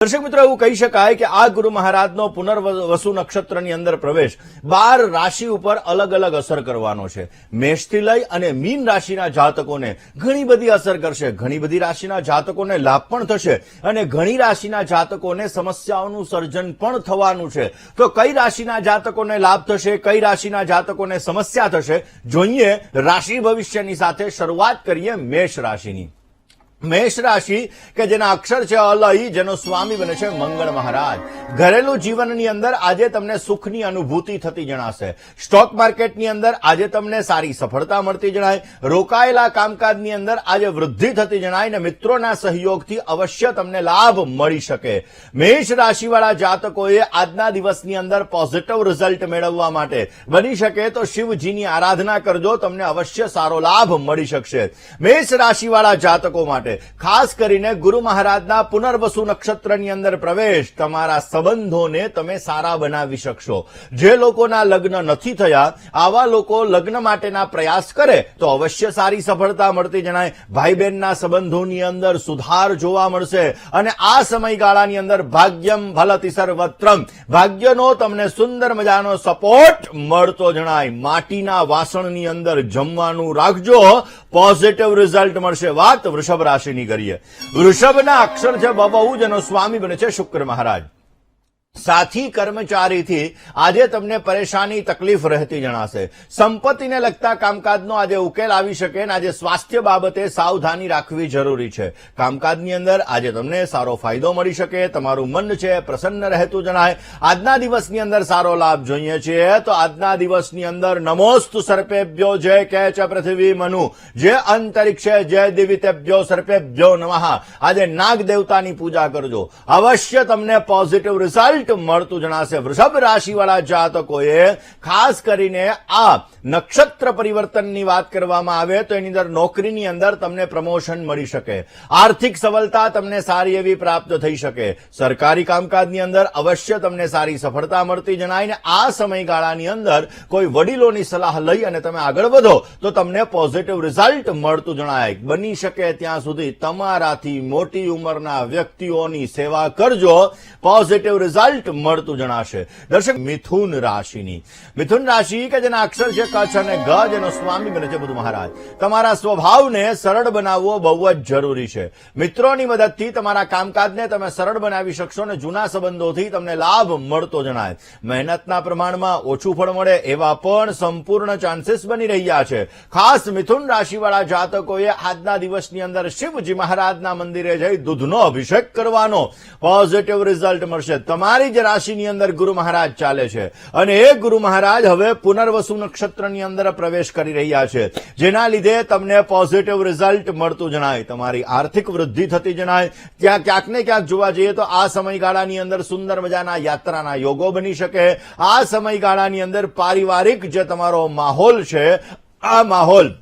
દર્શક મિત્રો, એવું કહી શકાય કે આ ગુરુ મહારાજનો પુનર્વસુ નક્ષત્રની અંદર પ્રવેશ બાર રાશિ ઉપર અલગ અલગ અસર કરવાનો છે. મેષથી લઈ અને મીન રાશિના જાતકોને ઘણી બધી અસર કરશે. ઘણી બધી રાશિના જાતકોને લાભ પણ થશે અને ઘણી રાશિના જાતકોને સમસ્યાઓનું સર્જન પણ થવાનું છે. તો કઈ રાશિના જાતકોને લાભ થશે, કઈ રાશિના જાતકોને સમસ્યા થશે, જોઈએ રાશિ ભવિષ્યની સાથે શરૂઆત કરીએ મેષ રાશિની. મેષ રાશિ, કે જેના અક્ષર છે અલય જેનો સ્વામી બને છે મંગળ મહારાજ. ઘરેલું જીવનની અંદર આજે તમને સુખની અનુભૂતિ થતી જણાશે. સ્ટોક માર્કેટની અંદર આજે તમને સારી સફળતા મળતી જણાય. રોકાયેલા કામકાજની અંદર આજે વૃદ્ધિ થતી જણાય ને મિત્રોના સહયોગથી અવશ્ય તમને લાભ મળી શકે. મેષ રાશિવાળા જાતકોએ આજના દિવસની અંદર પોઝિટિવ રિઝલ્ટ મેળવવા માટે બની શકે તો શિવજીની આરાધના કરજો, તમને અવશ્ય સારો લાભ મળી શકશે. મેષ રાશિવાળા જાતકો માટે ખાસ કરીને ગુરુ મહારાજના પુનર્વસુ નક્ષત્રની અંદર પ્રવેશ તમારા સંબંધોને તમે સારા બનાવી શકશો. જે લોકોના લગ્ન નથી થયા, આવા લોકો લગ્ન માટેના પ્રયાસ કરે, તો અવશ્ય સારી સફળતા મળતી જણાય. ભાઈ બહેનના સંબંધોની અંદર સુધાર જોવા મળશે અને આ સમયગાળાની અંદર ભાગ્યમ ભલતિ સર્વત્રમ. ભાગ્યનો તમને સુંદર મજાનો સપોર્ટ મળતો જણાય. માટીના વાસણની અંદર જમવાનું રાખજો પોઝિટિવ રિઝલ્ટ મળશે. વાત વૃષભ રાશિની કરીએ. વૃષભના અક્ષર છે બબુ જેનો સ્વામી બને છે શુક્ર મહારાજ. સાથી કર્મચારીથી આજે તમને પરેશાની તકલીફ રહેતી જણાશે. સંપત્તિને લગતા કામકાજનો આજે ઉકેલ આવી શકે અને આજે સ્વાસ્થ્ય બાબતે સાવધાની રાખવી જરૂરી છે. કામકાજની અંદર આજે તમને સારો ફાયદો મળી શકે, તમારું મન છે પ્રસન્ન રહેતું જણાય. આજના દિવસની અંદર સારો લાભ જોઈએ છીએ તો આજના દિવસની અંદર નમોસ્તુ સર્પેભ્યો જય કે છે પૃથ્વી મનુ. જે અંતરિક્ષે જય દિવિતેભ્યો સર્પેભ્યો નમઃ. આજે નાગ દેવતાની પૂજા કરજો. અવશ્ય તમને પોઝિટિવ રિઝલ્ટ મળતું જણાશે. વૃષભ રાશિવાળા જાતકોએ ખાસ કરીને આ નક્ષત્ર પરિવર્તનની વાત કરવામાં આવે તો એની અંદર નોકરીની અંદર તમને પ્રમોશન મળી શકે. આર્થિક સફળતા તમને સારી એવી પ્રાપ્ત થઈ શકે. સરકારી કામકાજની અંદર અવશ્ય તમને સારી સફળતા મળતી જણાય ને આ સમયગાળાની અંદર કોઈ વડીલોની સલાહ લઈ અને તમે આગળ વધો તો તમને પોઝિટિવ રિઝલ્ટ મળતું જણાય. બની શકે ત્યાં સુધી તમારાથી મોટી ઉંમરના વ્યક્તિઓની સેવા કરજો. પોઝિટિવ રિઝલ્ટ મળતું જણાશે. દર્શક, મિથુન રાશિની. મિથુન રાશિ કે જેના અક્ષર છે કચ્છ અને ગ, જેનો સ્વામી બને છે બુધ મહારાજ. તમારા સ્વભાવને સરળ બનાવવો બહુ જ જરૂરી છે. મિત્રોની મદદથી તમારા કામકાજને તમે સરળ બનાવી શકશો અને જૂના સંબંધોથી તમને લાભ મળતો જણાય. મહેનતના પ્રમાણમાં ઓછું ફળ મળે એવા પણ સંપૂર્ણ ચાન્સીસ બની રહ્યા છે. ખાસ મિથુન રાશિવાળા જાતકોએ આજના દિવસની અંદર શિવજી મહારાજના મંદિરે જઈ દૂધનો અભિષેક કરવાનો. પોઝિટિવ રિઝલ્ટ મળશે. તમારી જ રાશિની અંદર ગુરુ મહારાજ ચાલે છે. અને એ ગુરુ મહારાજ હવે પુનર્વસુ નક્ષત્રની અંદર પ્રવેશ કરી રહ્યા છે. જેના લીધે તમને પોઝિટિવ રિઝલ્ટ મળતું જણાય. તમારી આર્થિક વૃદ્ધિ થતી જણાય. ત્યાં ક્યાંક ને ક્યાંક જોવા જઈએ તો આ સમયગાળાની અંદર સુંદર મજાના યાત્રાના યોગો બની શકે. આ સમયગાળાની અંદર પારિવારિક જે તમારો માહોલ છે, આ માહોલ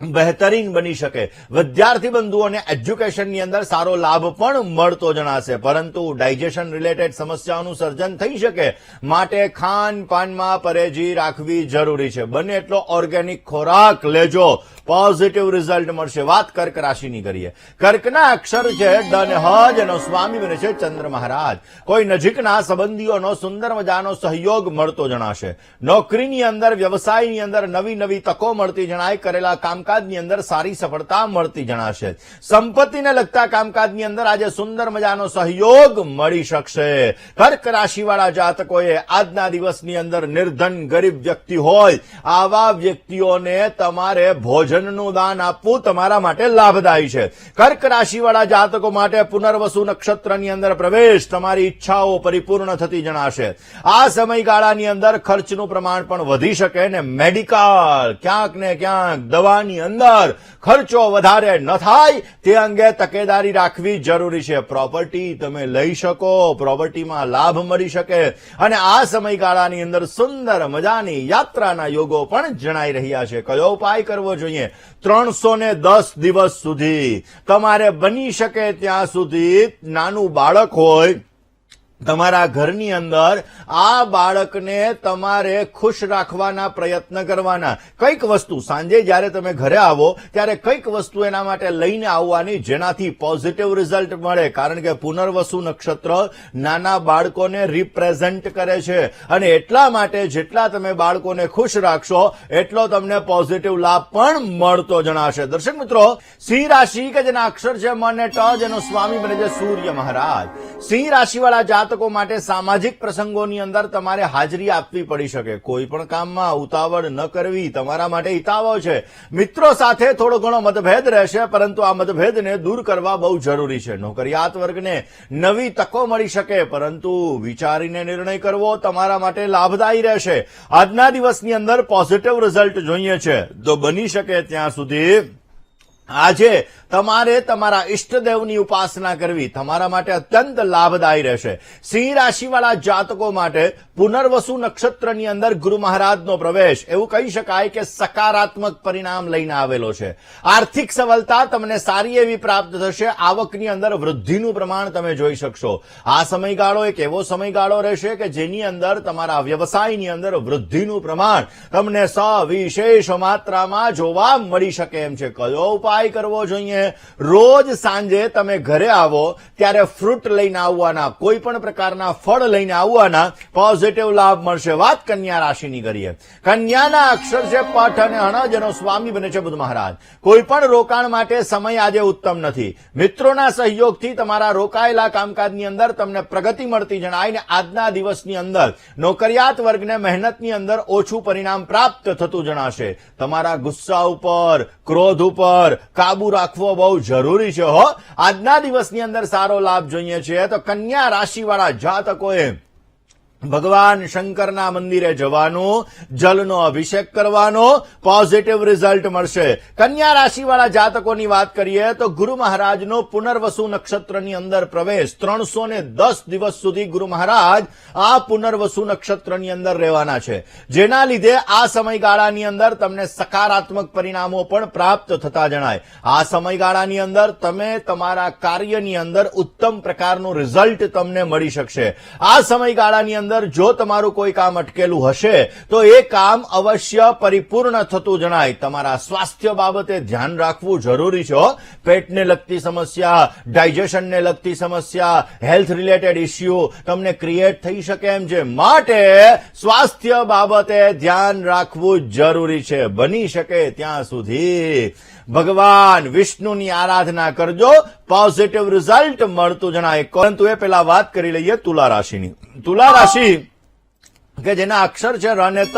બહેતરીન બની શકે. વિદ્યાર્થી બંધુઓને એજ્યુકેશનની અંદર સારો લાભ પણ મળતો જણાશે. પરંતુ ડાયજેશન રિલેટેડ સમસ્યાઓનું સર્જન થઈ શકે માટે ખાન પાનમાં પરેજી રાખવી જરૂરી છે. બને એટલો ઓર્ગેનિક ખોરાક લેજો. પોઝિટિવ રિઝલ્ટ મળશે. વાત કર્ક રાશિની કરીએ. કર્કના અક્ષર છે ડન હજ એનો સ્વામી બને છે ચંદ્ર મહારાજ. કોઈ નજીકના સંબંધીઓનો સુંદર મજાનો સહયોગ મળતો જણાશે. નોકરીની અંદર, વ્યવસાયની અંદર નવી નવી તકો મળતી જણાય, કરેલા કામકાજની અંદર સારી સફળતા મળતી જણાશે. સંપત્તિને લગતા કામકાજની અંદર આજે સુંદર મજાનો સહયોગ મળી શકશે. કર્ક રાશિવાળા જાતકોએ આજના દિવસની અંદર નિર્ધન ગરીબ વ્યક્તિ હોય. આવા વ્યક્તિઓને તમારે ભોજનનું દાન આપવું તમારા માટે લાભદાયી છે. કર્ક રાશિવાળા જાતકો માટે પુનર્વસુ નક્ષત્રની અંદર પ્રવેશ તમારી ઈચ્છાઓ પરિપૂર્ણ થતી જણાશે. આ સમયગાળાની અંદર ખર્ચનું પ્રમાણ પણ વધી શકે ને મેડિકલ ક્યાંક ને ક્યાંક દવાની અંદર ખર્ચો વધારે ન થાય તે અંગે તકેદારી રાખવી જરૂરી છે. પ્રોપર્ટી તમે લઈ શકો, પ્રોપર્ટીમાં લાભ મળી શકે અને આ સમયગાળાની અંદર સુંદર મજાની યાત્રાના યોગો પણ જણાઈ રહ્યા છે. કયો ઉપાય કરવો જોઈએ? ત્રણસો ને દસ દિવસ સુધી. તમારે બની શકે ત્યાં સુધી નાનું બાળક હોય તમારા ઘરની અંદર આ બાળકને તમારે ખુશ રાખવાના પ્રયત્ન કરવાના. કંઈક વસ્તુ, સાંજે જ્યારે તમે ઘરે આવો, ત્યારે કંઈક વસ્તુ એના માટે લઈને આવવાની જેનાથી પોઝિટિવ રિઝલ્ટ મળે. કારણ કે પુનર્વસુ નક્ષત્ર નાના બાળકોને રિપ્રેઝન્ટ કરે છે. અને એટલા માટે જેટલા તમે બાળકોને ખુશ રાખશો, એટલો તમને પોઝિટિવ લાભ પણ મળતો જણાશે. દર્શક મિત્રો, સિંહ રાશિ કે જેના અક્ષર છે મને અને ટ, જેનો સ્વામી બને છે સૂર્ય મહારાજ. સિંહ રાશિવાળા જાતકો માટે સામાજિક પ્રસંગોની અંદર તમારે હાજરી આપવી પડી શકે. કોઈ પણ કામમાં ઉતાવળ ન કરવી તમારા માટે હિતાવહ છે. મિત્રો સાથે થોડો ઘણો મતભેદ રહેશે, પરંતુ આ મતભેદને દૂર કરવા બહુ જરૂરી છે. નોકરિયાત વર્ગને નવી તકો મળી શકે, પરંતુ વિચારીને નિર્ણય કરવો તમારા માટે લાભદાયી રહેશે. આજના દિવસની અંદર પોઝિટિવ રિઝલ્ટ જોઈએ છે. તો બની શકે ત્યાં સુધી આજે તમારે તમારા ઇષ્ટદેવની ઉપાસના કરવી તમારા માટે અત્યંત લાભદાયી રહેશે. સિંહ રાશિવાળા જાતકો માટે પુનર્વસુ નક્ષત્રની અંદર ગુરુ મહારાજનો પ્રવેશ. એવું કહી શકાય કે સકારાત્મક પરિણામ લઈને આવેલો છે. આર્થિક સફળતા તમને સારી એવી પ્રાપ્ત થશે. આવકની અંદર વૃદ્ધિનું પ્રમાણ તમે જોઈ શકશો. આ સમયગાળો એક એવો સમયગાળો રહેશે કે જેની અંદર તમારા વ્યવસાયની અંદર વૃદ્ધિનું પ્રમાણ તમને સવિશેષ માત્રામાં જોવા મળી શકે એમ છે. કયો ઉપાય? કરવો જોઈએ. રોજ સાંજે તમે ઘરે આવો, ત્યારે ફ્રૂટ લઈને આવવાના કોઈ પણ પ્રકારના ફળ લઈને આવવાના પોઝિટિવ લાભ મળશે. વાત કન્યા રાશિની કરીએ. કન્યાના અક્ષર છે પઠ અને અણજ, એનો સ્વામી બને છે બુદ્ધ મહારાજ. કોઈ પણ રોકાણ માટે સમય આજે ઉત્તમ નથી. મિત્રોના સહયોગથી તમારા રોકાયેલા કામકાજની અંદર તમને પ્રગતિ મળતી જણાય આજના દિવસની અંદર નોકરિયાત વર્ગને મહેનતની અંદર ઓછું પરિણામ પ્રાપ્ત થતું જણાશે. તમારા ગુસ્સા ઉપર, ક્રોધ ઉપર કાબુ રાખવો બહુ જરૂરી છે, હો. આજના દિવસની અંદર સારો લાભ જોઈએ છે. તો કન્યા રાશિવાળા જાતકોએ ભગવાન શંકરના મંદિરે જવાનું, જલનો અભિષેક કરવાનો પોઝિટિવ રિઝલ્ટ મળશે. કન્યા રાશિવાળા જાતકોની વાત કરીએ તો ગુરુ મહારાજનો પુનર્વસુ નક્ષત્રની અંદર પ્રવેશ ત્રણસો દસ દિવસ સુધી ગુરુ મહારાજ આ પુનર્વસુ નક્ષત્રની અંદર રહેવાના છે. જેના લીધે આ સમયગાળાની અંદર તમને સકારાત્મક પરિણામો પણ પ્રાપ્ત થતા જણાય. આ સમયગાળાની અંદર તમે તમારા કાર્યની અંદર ઉત્તમ પ્રકારનું રિઝલ્ટ તમને મળી શકશે. આ સમયગાળાની અંદર જો તમારું કોઈ કામ અટકેલું હશે, તો એ કામ અવશ્ય પરિપૂર્ણ થતું જણાય. તમારા સ્વાસ્થ્ય બાબતે ધ્યાન રાખવું જરૂરી છે પેટને લગતી સમસ્યા, ડાયજેશનને લગતી સમસ્યા, હેલ્થ રિલેટેડ ઇસ્યુ તમને ક્રિએટ થઈ શકે એમ છે. માટે સ્વાસ્થ્ય બાબતે ધ્યાન રાખવું જરૂરી છે. બની શકે ત્યાં સુધી. ભગવાન વિષ્ણુની આરાધના કરજો. પોઝિટિવ રિઝલ્ટ મળતું જણાય. પરંતુ એ પેલા વાત કરી લઈએ તુલા રાશિની. તુલા રાશિ machine. કે જેના અક્ષર છે ર ત,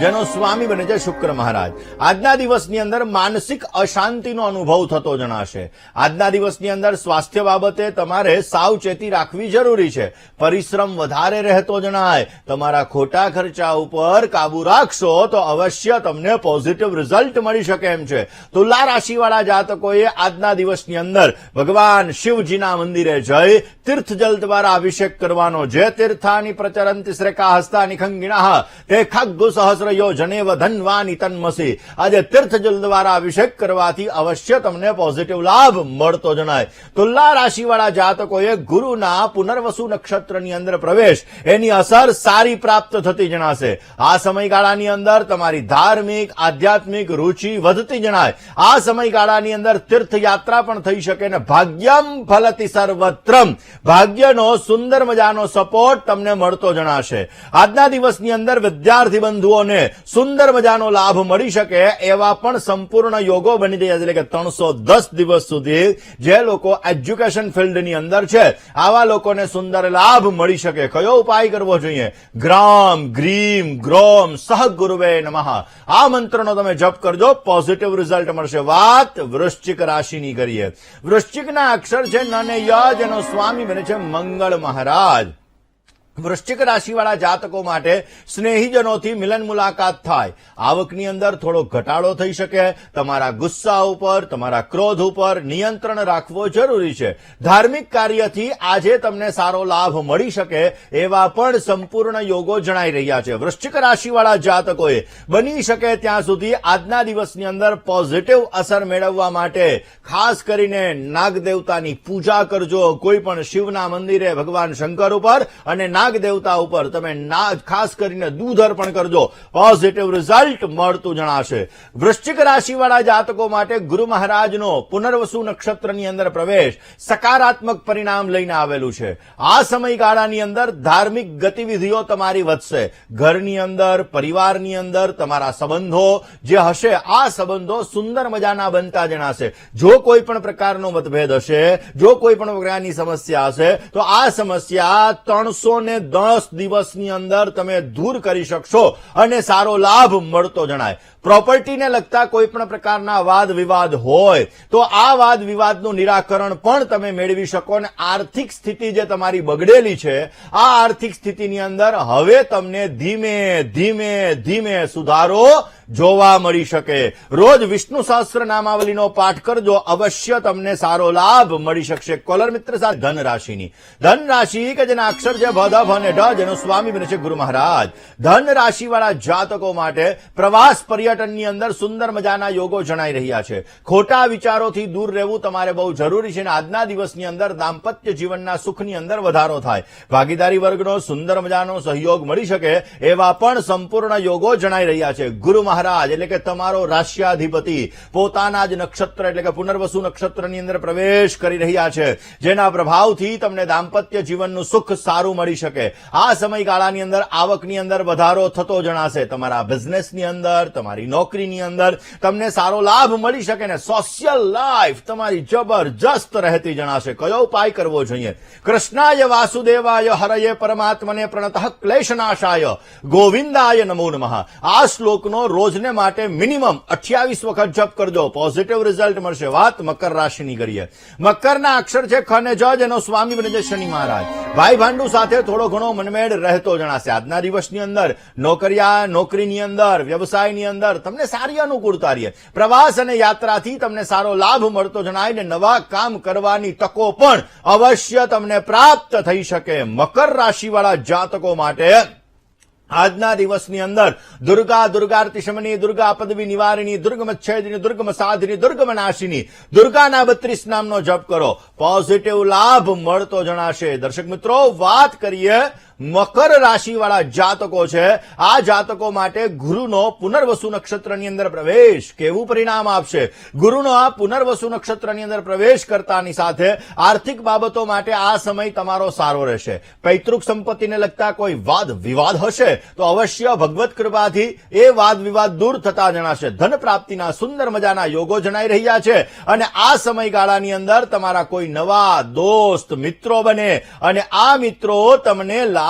જેનો સ્વામી બને છે શુક્ર મહારાજ. આજના દિવસની અંદર માનસિક અશાંતિનો અનુભવ થતો જણાશે. આજના દિવસની અંદર સ્વાસ્થ્ય બાબતે તમારે સાવચેતી રાખવી જરૂરી છે. પરિશ્રમ વધારે રહેતો જણાય. તમારા ખોટા ખર્ચા ઉપર કાબુ રાખશો તો અવશ્ય તમને પોઝિટિવ રિઝલ્ટ મળી શકે એમ છે. તુલા રાશિવાળા જાતકોએ આજના દિવસની અંદર ભગવાન શિવજીના મંદિરે જઈ તીર્થ જલ દ્વારા અભિષેક કરવાનો જે તીર્થાની પ્રચરંતિ શ્રેકા હસ્તાની ખંગિણા તે ખગ્ગુ સહસ્રયો જનેવ ધનવાની તન્મસી આજે તીર્થ જલ દ્વારા અભિષેક કરવાથી અવશ્ય તમને પોઝિટિવ લાભ મળતો જણાય. તુલા રાશિવાળા જાતકોએ ગુરુના પુનર્વસુ નક્ષત્રની અંદર પ્રવેશ, એની અસર સારી પ્રાપ્ત થતી જણાશે. આ સમયગાળાની અંદર તમારી ધાર્મિક, આધ્યાત્મિક રુચિ વધતી જણાય. આ સમયગાળાની અંદર તીર્થયાત્રા પણ થઈ શકે ને ભાગ્યમ ફલતી સર્વત્રમ. ભાગ્યનો સુંદર મજાનો સપોર્ટ તમને મળતો જણાશે. આજના દિવસની અંદર વિદ્યાર્થી બંધુઓને સુંદર મજાનો લાભ મળી શકે એવા પણ સંપૂર્ણ યોગો બની રહ્યા છે. એટલે કે ત્રણસો દિવસ સુધી જે લોકો એજ્યુકેશન ફિલ્ડની અંદર છે, આવા લોકોને સુંદર લાભ મળી શકે. કયો ઉપાય કરવો જોઈએ? ગ્રામ, ગ્રીમ, ગ્રોમ સહ ગુરુવે નમઃ. આ મંત્રનો તમે જપ કરજો પોઝિટિવ રિઝલ્ટ મળશે. વાત વૃશ્ચિક રાશિની કરીએ. વૃશ્ચિકના અક્ષર છે નને યજ એનો સ્વામી બને છે મંગળ મહારાજ. વૃશ્ચિક રાશિવાળા જાતકો માટે સ્નેહીજનોથી મિલન મુલાકાત થાય. આવકની અંદર થોડો ઘટાડો થઈ શકે. તમારા ગુસ્સા ઉપર, તમારા ક્રોધ ઉપર નિયંત્રણ રાખવો જરૂરી છે. ધાર્મિક કાર્યથી આજે તમને સારો લાભ મળી શકે એવા પણ સંપૂર્ણ યોગો જણાઈ રહ્યા છે. વૃશ્ચિક રાશિવાળા જાતકોએ બની શકે ત્યાં સુધી આજના દિવસની અંદર પોઝિટિવ અસર મેળવવા માટે ખાસ કરીને નાગદેવતાની પૂજા કરજો. કોઈ પણ શિવના મંદિરે ભગવાન શંકર ઉપર અને દેવતા ઉપર તમે ખાસ કરીને દૂધ અર્પણ કરજો. પોઝિટિવ રિઝલ્ટ મળતું જણાશે. વૃશ્ચિક રાશિવાળા જાતકો માટે ગુરુ મહારાજનો પુનર્વસુ નક્ષત્રની અંદર પ્રવેશ સકારાત્મક પરિણામ લઈને આવેલું છે. આ સમયગાળાની અંદર ધાર્મિક ગતિવિધિઓ તમારી વધશે. ઘરની અંદર, પરિવારની અંદર તમારા સંબંધો જે હશે, આ સંબંધો સુંદર મજાના બનતા જણાશે. જો કોઈ પણ પ્રકારનો મતભેદ હશે, જો કોઈ પણ પ્રકારની સમસ્યા હશે, તો આ સમસ્યા ત્રણસો ને દસ દિવસની અંદર તમે દૂર કરી શકશો અને સારો લાભ મળતો જણાય. પ્રોપર્ટીને લગતા કોઈ પ્રકારના વાદ વિવાદ હોય, તો આ વાદ વિવાદનું નિરાકરણ પણ તમે મેળવી શકો અને આર્થિક સ્થિતિ જે તમારી બગડેલી છે, આ આર્થિક સ્થિતિની અંદર હવે તમને ધીમે ધીમે ધીમે સુધારો જોવા મળી શકે. રોજ વિષ્ણુ સહસ્ત્ર નામાવલીનો પાઠ કરજો, અવશ્ય તમને સારો લાભ મળી શકશે. કોલર મિત્ર સાથે ધન રાશિની ધન રાશિ કે જેના અક્ષર છે ભ અને ઢ જેનો સ્વામી બને છે ગુરુ મહારાજ. ધન રાશિવાળા જાતકો માટે પ્રવાસ પર્યટનની અંદર સુંદર મજાના યોગો જણાઈ રહ્યા છે. ખોટા વિચારોથી દૂર રહેવું તમારે બહુ જરૂરી છે અને આજના દિવસની અંદર દાંપત્ય જીવનના સુખની અંદર વધારો થાય. ભાગીદારી વર્ગનો સુંદર મજાનો સહયોગ મળી શકે એવા પણ સંપૂર્ણ યોગો જણાઈ રહ્યા છે. ગુરુ મહારાજ, એટલે કે તમારો રાષ્ટ્રાધિપતિ, પોતાના જ નક્ષત્ર, એટલે કે પુનર્વસુ નક્ષત્રની અંદર પ્રવેશ કરી રહ્યા છે. જેના પ્રભાવથી તમને દાંપત્ય જીવનનું સુખ સારું મળી શકે. આ સમયગાળાની અંદર, આવકની અંદર વધારો થતો જણાશે. તમારા બિઝનેસની અંદર, તમારી નોકરીની અંદર તમને સારો લાભ મળી શકે ને સોશિયલ લાઈફ તમારી જબરજસ્ત રહેતી જણાશે. કયો ઉપાય કરવો જોઈએ? કૃષ્ણાય વાસુદેવાય હરયે પરમાત્મને પ્રણત ક્લેશનાશાય. ગોવિંદાય નમો નમઃ. આ શ્લોકનો રોજને માટે મિનિમમ અઠ્યાવીસ વખત જપ કરજો. પોઝિટિવ રિઝલ્ટ મળશે. વાત મકર રાશિની કરીએ. મકરના અક્ષર છે ખ ને જ જેનો સ્વામી બને છે શનિ મહારાજ. ભાઈ ભાંડુ સાથે થોડો ઘણો મનમેળ રહેતો જણાશે. આજના દિવસની અંદર, નોકરિયા, નોકરીની અંદર, વ્યવસાયની અંદર તમને સારી અનુકૂળતા રહે પ્રવાસ અને યાત્રાથી તમને સારો લાભ મળતો જણાય ને નવા કામ કરવાની તકો પણ અવશ્ય તમને પ્રાપ્ત થઈ શકે મકર રાશિવાળા જાતકો માટે. આજના દિવસની અંદર દુર્ગા, દુર્ગાર્તિ શમની, દુર્ગા પદવી નિવારિણી, દુર્ગમ છેદની, દુર્ગમ સાધની, દુર્ગમ નાશિની, દુર્ગાના બત્રીસ નામનો જપ કરો. પોઝિટિવ લાભ મળતો જણાશે. દર્શક મિત્રો, વાત કરીએ મકર રાશિવાળા જાતકો છે. આ જાતકો માટે ગુરુનો પુનર્વસુ નક્ષત્રની અંદર પ્રવેશ કેવું પરિણામ આપશે? ગુરુનો આ પુનર્વસુ નક્ષત્રની અંદર પ્રવેશ કરતાની સાથે આર્થિક બાબતો માટે આ સમય તમારો સારો રહેશે. પૈતૃક સંપત્તિને લગતા કોઈ વાદ વિવાદ હશે તો અવશ્ય ભગવત કૃપાથી એ વાદ વિવાદ દૂર થતા જણાશે. ધન પ્રાપ્તિના સુંદર મજાના યોગો જણાઈ રહ્યા છે અને આ સમયગાળાની અંદર તમારા કોઈ નવા દોસ્ત, મિત્રો બને અને આ મિત્રો તમને લાભ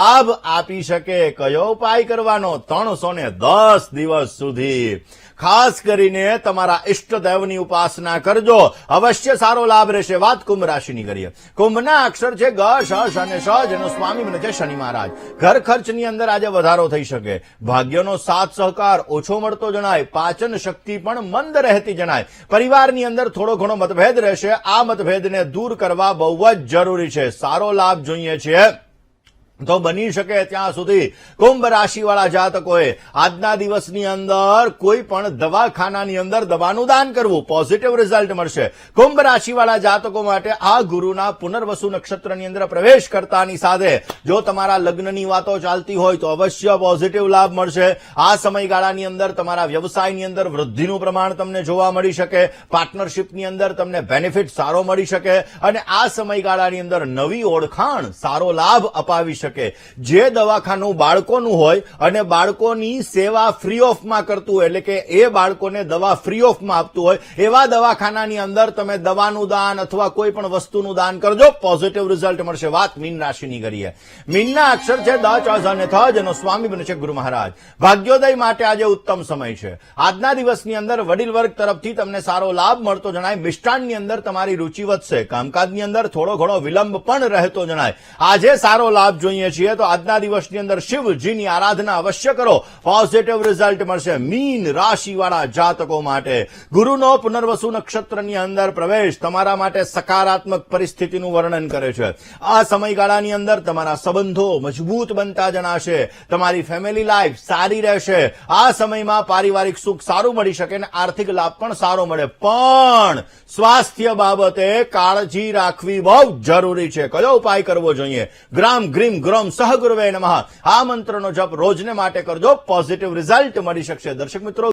આપી શકે કયો ઉપાય કરવાનો? ત્રણસો ને દસ દિવસ સુધી. ખાસ કરીને તમારા ઇષ્ટદેવની ઉપાસના કરજો. અવશ્ય સારો લાભ રહેશે. વાત કુંભ રાશિની કરીએ. કુંભના અક્ષર છે ગ, શ અને શ, જેનો સ્વામી બને છે શનિ મહારાજ. ઘર ખર્ચની અંદર આજે વધારો થઈ શકે. ભાગ્યનો સાથ સહકાર ઓછો મળતો જણાય. પાચન શક્તિ પણ મંદ રહેતી જણાય. પરિવારની અંદર થોડો ઘણો મતભેદ રહેશે. આ મતભેદને દૂર કરવા બહુ જ જરૂરી છે. સારો લાભ જોઈએ છે. તો બની શકે ત્યાં સુધી કુંભ રાશિવાળા જાતકોએ આજના દિવસની અંદર કોઈ પણ દવાખાનાની અંદર દવાનું દાન કરવું. પોઝિટિવ રિઝલ્ટ મળશે. કુંભ રાશિવાળા જાતકો માટે આ ગુરુના પુનર્વસુ નક્ષત્રની અંદર પ્રવેશ કરતાની સાથે જો તમારા લગ્નની વાતો ચાલતી હોય તો અવશ્ય પોઝિટિવ લાભ મળશે. આ સમયગાળાની અંદર તમારા વ્યવસાયની અંદર વૃદ્ધિનું પ્રમાણ તમને જોવા મળી શકે. પાર્ટનરશિપની અંદર તમને બેનિફિટ સારો મળી શકે. અને આ સમયગાળાની અંદર નવી ઓળખાણ, સારો લાભ અપાવી શકે. શકે. જે દવાખાનું બાળકોનું હોય અને બાળકોની સેવા ફ્રી ઓફમાં કરતું એટલે કે એ બાળકોને દવા ફ્રી ઓફમાં આપતું હોય, એવા દવાખાનાની અંદર તમે દવાનું દાન અથવા કોઈ પણ વસ્તુનું દાન કરજો પોઝિટિવ રિઝલ્ટ મળશે. વાત મીન રાશિની કરીએ. મીનના અક્ષર છે દ, ચ અને થ, જેનો સ્વામી બને છે ગુરુ મહારાજ. ભાગ્યોદય માટે આજે ઉત્તમ સમય છે. આજના દિવસની અંદર વડીલ વર્ગ તરફથી તમને સારો લાભ મળતો જણાય. મિષ્ટાનની અંદર તમારી રુચિ વધશે. કામકાજની અંદર થોડો ઘણો વિલંબ પણ રહેતો જણાય. આજે સારો લાભ જોઈએ. જાણીએ છીએ તો આજના દિવસની અંદર શિવજીની આરાધના અવશ્ય કરો. પોઝિટિવ રિઝલ્ટ મળશે મીન રાશિવાળા જાતકો માટે. ગુરુનો પુનર્વસુ નક્ષત્રની અંદર પ્રવેશ તમારા માટે સકારાત્મક પરિસ્થિતિનું વર્ણન કરે છે. આ સમયગાળાની અંદર તમારા સંબંધો મજબૂત બનતા જણાશે. તમારી ફેમિલી લાઈફ સારી રહેશે. આ સમયમાં પારિવારિક સુખ સારું મળી શકે અને આર્થિક લાભ પણ સારો મળે. પણ સ્વાસ્થ્ય બાબતે કાળજી રાખવી બહુ જરૂરી છે. કયો ઉપાય કરવો જોઈએ? ગ્રામ ગ્રીમ ગ્રોમ સહગુરુવે નમઃ. આ મંત્રનો જપ રોજને માટે કરજો. પોઝિટિવ રિઝલ્ટ મળી શકશે. દર્શક મિત્રો